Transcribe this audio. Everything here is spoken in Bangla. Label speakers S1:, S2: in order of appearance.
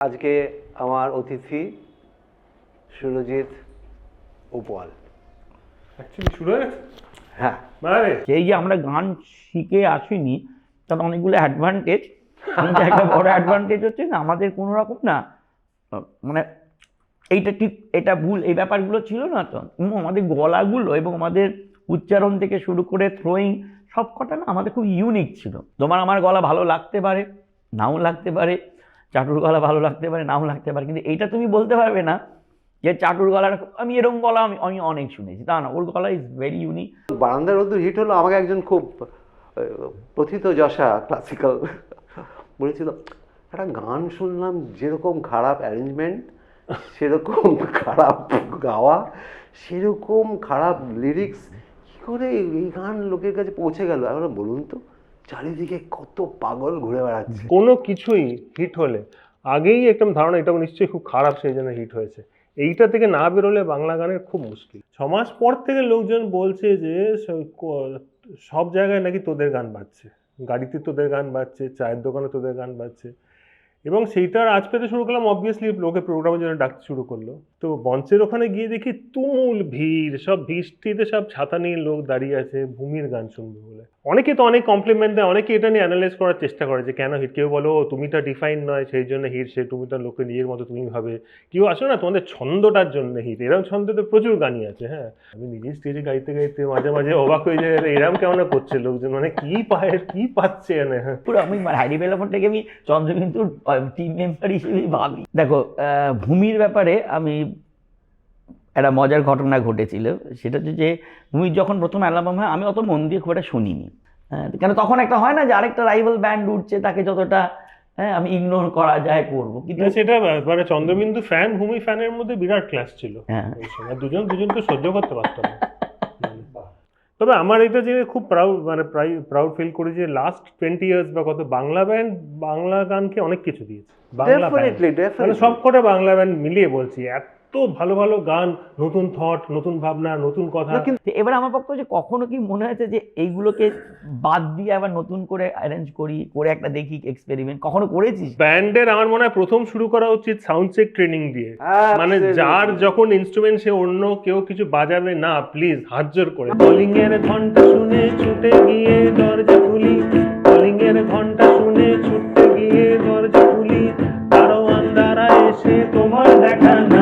S1: আজকে আমার অতিথি সুরজিৎ উপল
S2: হয়ে।
S3: সেই যে আমরা গান শিখে আসিনি তার অনেকগুলো অ্যাডভান্টেজ কিন্তু একটা বড় অ্যাডভান্টেজ হচ্ছে না আমাদের কোনো রকম না মানে এইটা ঠিক এটা ভুল এই ব্যাপারগুলো ছিল না তো। আমাদের গলাগুলো এবং আমাদের উচ্চারণ থেকে শুরু করে থ্রোয়িং সব কটা না আমাদের খুব ইউনিক ছিল। তোমার আমার গলা ভালো লাগতে পারে নাও লাগতে পারে চাটুর গলা ভালো লাগতে পারে, নাও লাগতে পারে, কিন্তু এইটা তুমি বলতে পারবে না যে চাটুর গলাটা আমি এরকম গলা আমি আমি অনেক শুনেছি, তা না, ওর গলা ইজ ভেরি ইউনিক
S1: বারান্দার রোদ্দুর হিট হলো, আমাকে একজন খুব প্রথিত যশা ক্লাসিক্যাল বলেছিল, একটা গান শুনলাম যেরকম খারাপ অ্যারেঞ্জমেন্ট সেরকম খারাপ গাওয়া, সেরকম খারাপ লিরিক্স কী করে এই গান লোকের কাছে পৌঁছে গেল? এখন বলুন তো। চারিদিকে কত পাগল ঘুরে বেড়াচ্ছে।
S2: কোনো কিছুই হিট হলে, আগেই একটা ধারণা এটা নিশ্চয়ই খুব খারাপ সেই জন্য হিট হয়েছে। এইটা থেকে না বেরোলে বাংলা গানের খুব মুশকিল। ছমাস মাস পর থেকে লোকজন বলছে যে সব জায়গায় নাকি তোদের গান বাজছে। গাড়িতে তোদের গান বাজছে, চায়ের দোকানে তোদের গান বাজছে। এবং সেইটার আজ পেতে শুরু করলাম অবভিয়াসলি লোকে প্রোগ্রামের জন্য ডাকতে শুরু করল। তো মঞ্চের ওখানে গিয়ে দেখি তুমুল ভিড় সব বৃষ্টিতে সব ছাতা নিয়ে লোক দাঁড়িয়ে আছে ভূমির গান শুনবে বলে। অনেকে তো অনেক কমপ্লিমেন্ট দেয় অনেকে এটা নিয়ে অ্যানালাইজ করার চেষ্টা করে যে কেন হিট? কেউ বলো "ও, তুমিটা ডিফাইন নয় সেই জন্য হিট সে তুমিটা লোকে নিজের মতো তুমি ভাবে। কেউ আসো না তোমাদের ছন্দটার জন্য হিট। এরকম ছন্দ তো প্রচুর গানই আছে হ্যাঁ। আমি নিজেই স্টেজে গাইতে গাইতে মাঝে মাঝে অবাক হয়ে যায় "আরে, এরম কেমন করছে লোকজন? মানে কি পায় কি পাচ্ছে
S3: আমি হাইডি বেলাফোনটাকে আমি চন্দ্রবিন্দুর টিম মেম্বার হিসেবেই ভাবি। দেখো ভূমির ব্যাপারে আমি একটা মজার ঘটনা ঘটেছিল। সেটা হচ্ছে যে ভূমির যখন প্রথম অ্যালবাম হয় আমি অত মন দিয়ে খুব একটা শুনিনি। হ্যাঁ, কেন তখন একটা হয় না যে আরেকটা রাইভাল ব্যান্ড উঠছে তাকে যতটা হ্যাঁ আমি ইগনোর করা যায় করব। কিন্তু
S2: সেটা মানে চন্দ্রবিন্দু ফ্যান ভূমি ফ্যানের মধ্যে বিরাট ক্লাস ছিল।
S3: হ্যাঁ।
S2: দুজন দুজনকে সহ্য করতে পারতো না। তবে আমার এটা যে খুব প্রাউড মানে প্রাউড ফিল করি যে লাস্ট টোয়েন্টি ইয়ার্স বা কত বাংলা ব্যান্ড বাংলা গানকে অনেক কিছু দিয়েছে। বাংলা মানে সবকটা বাংলা ব্যান্ড মিলিয়ে বলছি এত এত ভালো ভালো গান নতুন থট নতুন ভাবনা নতুন কথা।
S3: এবার আমার পক্ষে যে কখনো কি মনে হয়েছে যে এইগুলোকে বাদ দিয়ে আবার নতুন করে অ্যারেঞ্জ করি করে একটা দেখি এক্সপেরিমেন্ট কখনো করেছিস?
S2: ব্যান্ডের আমার মনে হয় প্রথম শুরু করা উচিত সাউন্ড চেক ট্রেনিং দিয়ে। হ্যাঁ, মানে যার যখন ইনস্ট্রুমেন্ট সে অন্য কেউ কিছু বাজাবে না প্লিজ হাত করে। বোলিং এর ঘণ্টা শুনে ছুটে গিয়ে দরজা খুলি। বোলিং এর ঘণ্টা শুনে ছুটে গিয়ে দরজা খুলি। আরও আন্দারা এসে তোমার দেখা না